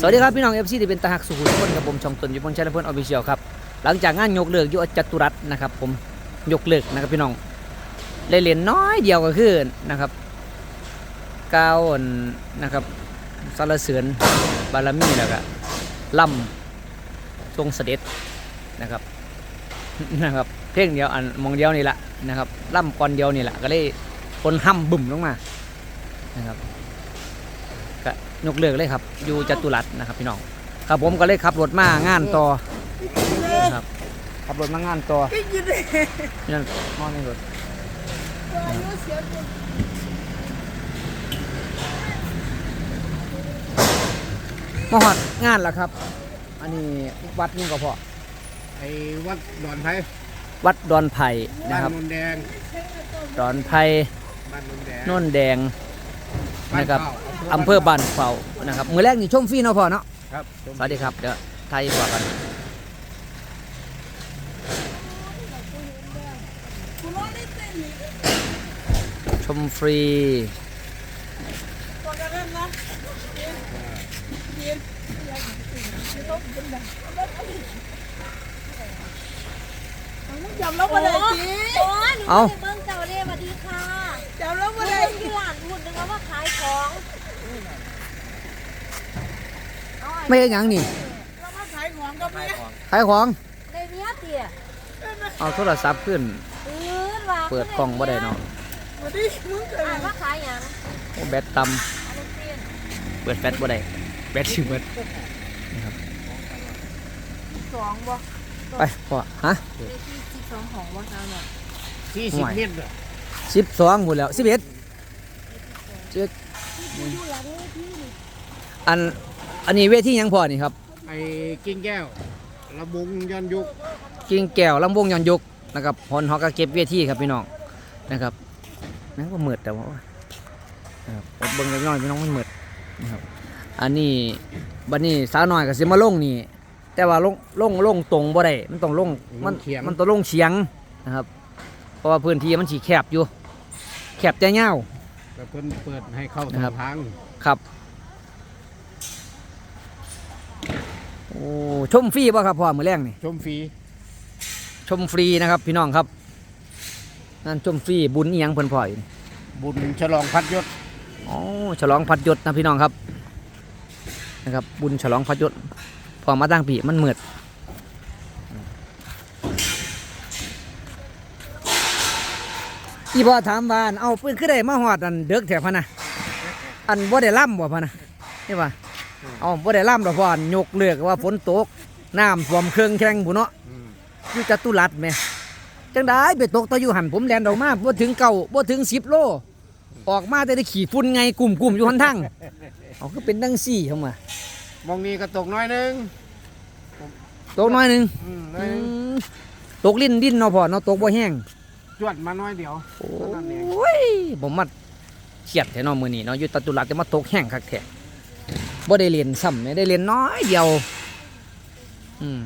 สวัสดีครับพี่น้องเอฟซีที่เป็นตาหักสุขุมทุกคนกับผมช่องตนอยู่บนชาแนลเพื่อนออฟฟิเชียลครับหลังจากงานยกเลิกยุจัตุรัสนะครับผมยกเลิกนะครับพี่น้องเล่นๆน้อยเดียวก็คือนะครับก้าวนนะครับสารเสือนบารมีแล้วก็ล่ำทรงเสด็จนะครับนะครับเพลงเดียวอันมองเดียวนี่แหละนะครับล่ำก่อนเดียวนี่แหละก็เลยคนห้ำบึ่มลงมานะครับ ยกเลิกเลยครับ อยู่จตุรัสนะครับพี่น้องครับผมก็เลยขับรถมางานต่อนะครับขับรถมางานต่อนั่นมองในรถมาหอดงานแล้วครับ อันนี้วัดนี่ก็พอไอ้วัดดอนไผ่วัดดอนไผ่บ้านะนครับนนแดงดอนไผ่บ้านนนแดง โน่นแดงบ้า นะครับเข้าอำเภอบ้านเฝ้านะครับมือแรกนี่ชมฟรีเนาะพ่อเนาะครับสวัสดีครับเดี๋ยวไทยกว่ากันชมฟรีจำแล้วมาเลยจีโอ้ยหนูเอ้า ไปเบิ่งเจ้าเรียสวัสดีค่ะ จำแล้ว หนู มาเล เบิ่ ย งที่ร้านพูดนึกว่าขายของเอา ไม่ใช่หยังนี่เรามาขายของกับแม่ขายของในเนี้ยเตี๋ยเอาโทรศัพท์ขึ้น ปืนว่าเปิดกล่องบ่ได้เนาะวันนี้มึงเคยอ่านว่าขายหยังโอ้แบตต่อันนี้เปลี่ยนำเปิดแบตบ่ได้แบตสิเบิดสองบ่ไปพ่อฮะเลขที่สิบสองของว่าเจ้าเนี่ยสี่สิบเมตรอะสิบสองหมดแล้วสิบเอ็ด อันอันนี้เวทีหยังพ่อนี่ครับ ไอ้กิ้งแก้วระบุงย้อนยุคกิ่งแก้วลำวงย้อนยุกนะครับพรฮอกก็เก็บเวทีครับพี่น้องนะครับนั่นก็เหมือดแต่ว่านะครับอดเบิ่งเล็กน้อยพี่น้องมันเหมือดนะครับอันนี้บัดนี้สาวน้อยก็สิมาลงนี่แต่ว่าลงลงลงตรงบ่ได้มันต้องลงมันมันต้องลงเฉียงนะครับ เพราะว่าพื้นที่มันสีแคบอยู่ แคบแต่ยาวแต่เพิ่นเปิดให้เข้านะครัทาบงทางครับ อ้ชมฟรีป่ะครับพ่อมือแรงนี่ชมฟรีชมฟรีนะครับพี่น้องครับนั่นชมฟรีบุญอีหยังเพิ่นพ่ออยู่นี่บุญฉลองพัดยศอ๋อฉลองพัดยศนะพี่น้องครับนะครับ บุญฉลองพัดยศพอมาตั้งปีมันเหมือดอีพ่อถามว่าอันเอาปืนขึ้นได้มาหอดอันเด็กแถวพะนะอันบ่ได้ล่ำบ่พะนะนี่ป่ะ เอาบ่ได้ล่ำดอกพ่ออันยกเลือกว่าฝนตกน้ำท่วมเครื่องแข่งบุเนาะอืมอยู่จตุรัสแหม่จังได้ไปตกตะอยู่หันผมแลนออกมาบ่ถึงเก่าบ่ถึงสิบโล ออกมาแต่ได้ขี่ฝุ่นไงกลุ่มกลุ่มๆอยู่หันทั้งเอาก็เป็นดังซี่เข้ามามองนี้ก็ตกน้อยหนึงตกน้อยหนึงอืมอืมตกลิ้นดิ้นเนาะพ่อเนาะตกบ่แห้งจวดมาน้อยเดียวโอเท่านั้นเอง้ยผมมาเครียดแท้เนาะมื้อนี้เนาะอยู่จตุรัสแต่มาตกแห้งคักแท้ บ่ได้เรียนซ้ำเนี่ยได้เรียนน้อยเดียว อืม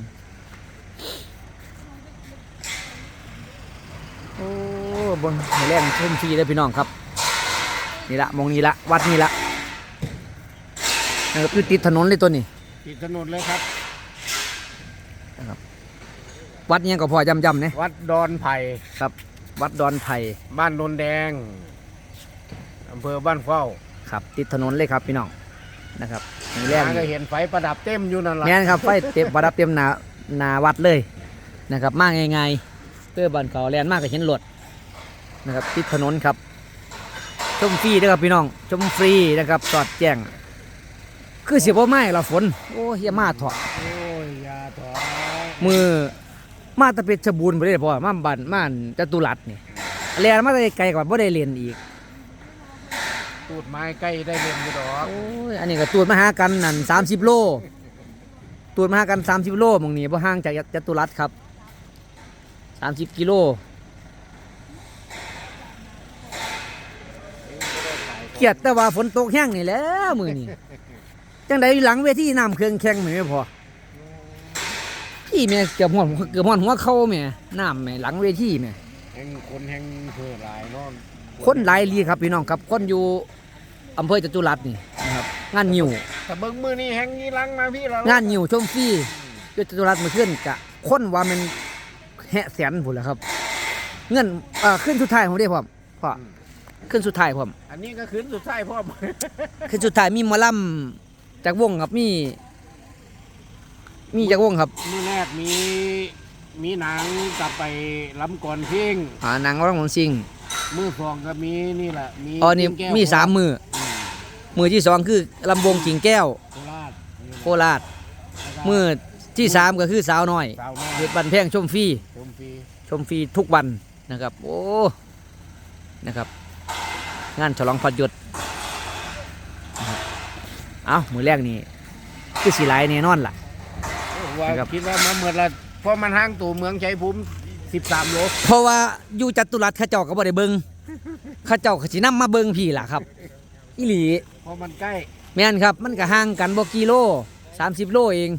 โอ้เบิ่งให้แรงเพิ่มทีเด้อพี่น้องครับ นี่ละมองนี่ละวัดนี่ละนะครับอยู่ติดถนนเลยตัวนี้ปิดถนนเลยครับวัดอิหยังก็พอย่ำๆเนี่ยวัดดอนไผ่วัดดอนไผ่บ้านนนแดงอำเภอบ้านเฝ้าครับ ติดถนนเลยครับพี่น้อง นะครับมีแรหางก็เห็นไฟประดับเต็มอยู่นั่นแหละแม่นครับไฟเต็มประดับเต็มหนาหนาวัดเลยนะครับ มาง่ายๆเพื่อบ้านเขาแลนมากก็เห็นรถนะครับติดถนนครับชมฟรีนะครับพี่น้องชมฟรีนะครับสอดแจ้งคือเสียบ่ไม้ละฝนโอ้ยอย่ามาเถอะโอ้ยอยาถอยมือมาแตะเป็ดชบูรณ์บ่ได้พอมาบ้านมาจตุรัสนี่แลนมาแต่ไกลกว่าบ่ได้เรียนอีก ตูดไม้ใกล้ได้เล่นอยู่ดอกโอ้ยอันนี้ก็ตูดมาหากันนั่นสามสิบโลตูดมาหากันสามสิบโลหมองนี้บ่ห่างจากจตุรัสครับสามสิบกิโลเกียดแต่ว่าฝนตกแห้งนี่แหล้วมือนี่จังใดหลังเวทีน้ำเครื่องแข่งแม่ไม่พอพี่แม่เกือบหอนเกือบหอนหัวเข้าแม่น้ำแม่หลังเวทีแม่ แห่งคนแห่งเพื่อหลายเนอน คนหลายลีครับพี่น้องครับคนอยู่อำเภอจตุรัสนี่นะครับงานยิวแต่เบิ่งมือนี่แห้งยี่ลังนะพี่เรางานยิวชมฟรีอยุจตุรัสมาขึ้นกะคนว่ามันแหะแสนพุ่นแหละครับ เงินเอ่อขึ้นสุดท้ายผมได้พร้อมพ่อขึ้นสุดท้ายพร้อมอันนี้ก็ขึ้นสุดท้ายพ่อขึ้นสุดท้ายมีหมอลำจากวงครับมีมีจากวงครับมือแรกมีมีหนังกลับไปล้ำก่อนเพ่งอ่านางร้องของซิง มือสองก็มีนี่แหละมีอ๋อนี่แก้วมีสามมืออืมมือที่สองคือลำวงกิ่งแก้ว โคราชโคราชมือที่สามก็คือสาวน้อยสาวน้อยเด็ดบันแพงชมฟรีชมฟรีชมฟรีทุกวันนะครับ โอ้นะครับ งานฉลองพัดยศนะครับเอามือแรกนี่คือสีไลายแน่นอนล่ะ ว่านะครับคิดว่ามาเมื่อละเพราะมันห้างตัวเมืองชัยภูมิ 13โลเพราะว่าอยู่จัตุรัสเข้าเจ้าก็บ่ได้เบิงเข้าเจ้าก็สินำมาเบิงพี่ล่ะครับอีหลีเพราะมันใกล้แม่นครับ มันก็ห่างกันบ่กี่โล30 โลเอง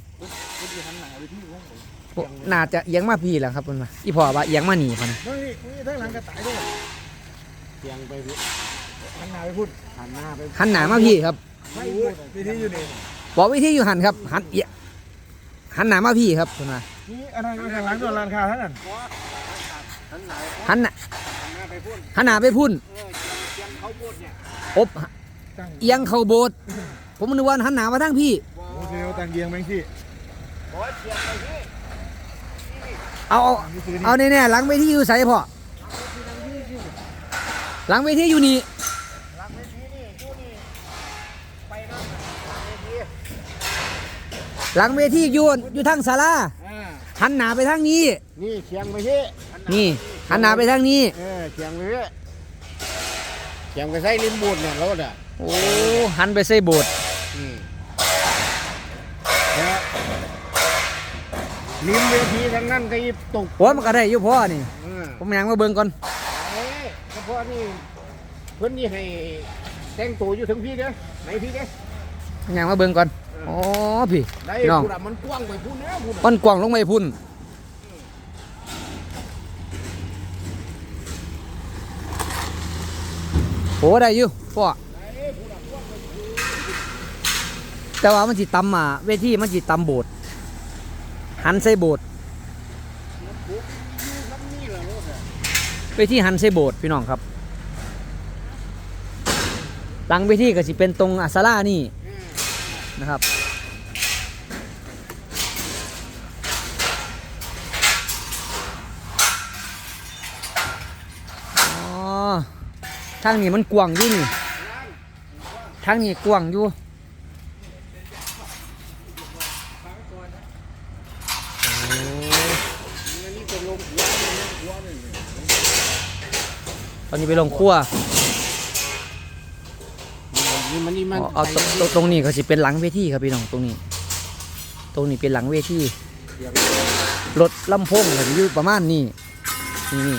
โอ้น่าจะเอียงมาพี่ล่ะครับเพิ่นว่าอีพ่อว่าเอียงมานี่พุ่นน่ะเฮ้ยนี่ทั้งหลังกระต่ายด้วยเสียงไปพี่ทางไหนไปพูดหันหน้าไปหันหน้ามาพี่ครับไม่พูดวิธีอยู่นี่บอกวิธีอยู่หันครับหันเอียหันหน้ามาพี่ครับเพิ่นว่า นี่อะไรไปทางหลังตัวร้านค้าทั้งนั้นหันหน้าหันหน้าหันหน้าไปพุ่นหันหน้าไปพุ่นเออเสียงเขาพูดเนี่ยอบตั้งเอียงเข้าโบสถ์ผมนึกว่าหันหน้ามาทางพี่โอ้เซลตั้งเยียงแบงค์ที่บอกว่าเสียงไปพี่เอาเอานี่คือนี่เอาแน่ๆหลังเวทีอยู่ไสพ่อหลังเวทีอยู่นี่หลังเวทีนี่อยู่นี่ไปนั่นน่ะหลังเวทีหลังเวทีอยู่อยู่ทางศาลาอ่า หันหน้าไปทางนี้ นี่เสียงไปพี่นี่หันหน้าไปทางนี้ เออเสียงไปพี่เสียงไปใส่ริมบูดเนี่ยรถอะโอ้หันไปใส่โบสถ์อืมแล้วริมเวทีทั้งนั้นก็ยิบตกโอ้มันก็ได้อยู่พ่อนี่เออผมยังมาเบิ่งก่อนเอ้ยเฉพาะนี่เพิ่นนี่ให้แต่งตัวอยู่ถึงพี่เด้อไหนพี่เด้อยังมาเบิ่งก่อนอ๋อ พี่ได้พี่น้องพูดอะมันกว้างไปพูดเนี้ยพูดอะมันกว้างลงไปพุ่นโอ้ได้อยู่พ่อแต่ว่ามันสิตำอะเวทีมันสิตำโบสถ์หันใส่โบสถ์น้ำนี่แหละรถอะเวทีหันใส่โบสถ์พี่น้องครับ หลังเวทีก็สิเป็นตรงอาสาลานี่นะครับ อ๋อ ทางนี้มันกว้างอยู่นี่ทางนี้กว้างอยู่โอ้อันนี้เป็นลงหัวเลยนะหัวเลยตอนนี้ไปลงครัวนี่มันนี่มันอ๋อเอาตรงตรงตรงนี้ก็สิเป็นหลังเวทีครับพี่น้องตรงนี้ ตรงนี้เป็นหลังเวทีรถลำโพงก็สิอยู่ประมาณนี้นี่นี่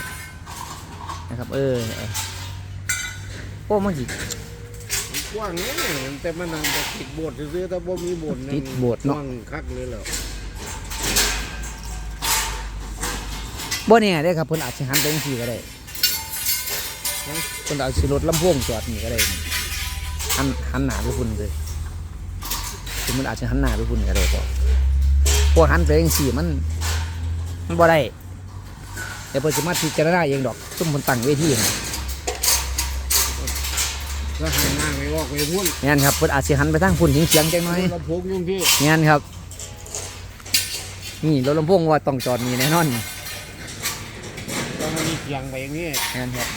นะครับ เออเออ โอ้มันสิกว้างเนี่ยแต่มันนั่งแต่ติดโบสถ์ซื้อๆแต่บ่มีโบสถ์นั่นติดโบสถ์เนาะกว้างคักเลยเหรอบ่เนี่ยได้ครับเพิ่นอาจจะหันไปจังซี่ก็ได้เพิ่นอาจสิรถลำโพงจอดนี่ก็ได้นี่หันหันหน้าไปพุ่นเลยเพิ่นมันอาจจะหันหน้าไปพุ่นก็ได้พอพวกหันไปจังซี่มันมันบ่ได้เดี๋ยวเพิ่นสิมาพิจารณาเองดอกซุ่มเพิ่นตั้งเวทีน่ะ ก็หันหน้าไปออกไปพุ่นงั้นครับเพิ่นอาจสิหันไปทางพุ่นเสียงๆจังหน่อยลำโพงอยุ่งพี่งั้นครับ นี่รถลำโพงว่าต้องจอดนี่แน่นอนก็มันมีเสียงไปอย่างนี้งั้นครับ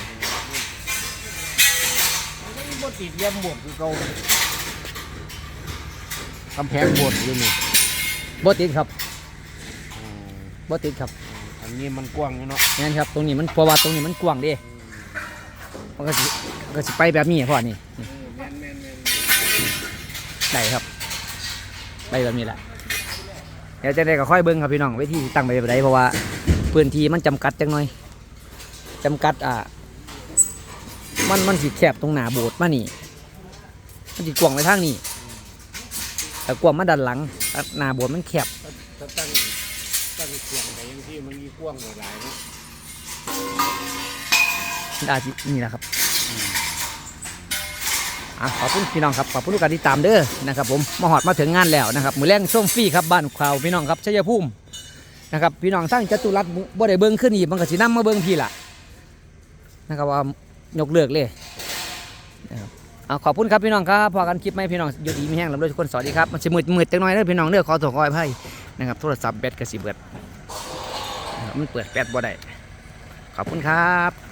มันก็มีบ่ติดเยี่ยมโบสถ์คือเก่าเลยกำแพงโบสถ์อยู่นี่บ่ติดครับอ่าบ่ติดครับ อันนี้มันกว้างอยู่เนาะงั้นครับ ตรงนี้มันเพราะว่าตรงนี้มันกว้างเด้ มันก็สิมันก็สิไปแบบนี้พ่อนี่นี่ได้ครับ ไปแบบนี้แหละเดี๋ยวจะได้ก็ค่อยเบิ้งครับพี่น้องไว้ที่ตั้งไปแบบใดเพราะว่าพื้นที่มันจำกัดจังหน่อยจำกัดอ่ามันมันสิแคบตรงหน้าโบสถ์มานี่ มันสิกว้างไปทางนี้แต่กว้างมาด้านหลังหน้าโบสถ์มันแคบถ้าตั้งตั้งเสียงไปอย่างที่มันมีกว้างหลายๆเนาะ อาจสินี่แหละครับอะขอบคุณพี่น้องครับขอบคุณทุกการติดตามเด้อนะครับผมมาหอดมาถึงงานแล้วนะครับมือแรงส้มฟรีครับบ้านข่าวพี่น้องครับชัยภูมินะครับพี่น้องทั้งจตุรัสบ่ได้เบิ่งขึ้นอีกมันก็สินํมาเบิ่งพี่ล่ะนะครับว่ายกเลิกเลยนะครับเอาขอบคุณครับพี่น้องครับพอกันคลิปไหมพี่น้องอยู่ดีมีแห้งลำด้วยทุกคนสวัสดีครับมันสิมืดมืดจังหน่อยเด้อพี่น้องเด้อขอตัวขออภัยนะครับโทรศัพท์แบตก็สิเบิดมันเปิดแบตบ่ได้ขอบคุณครับ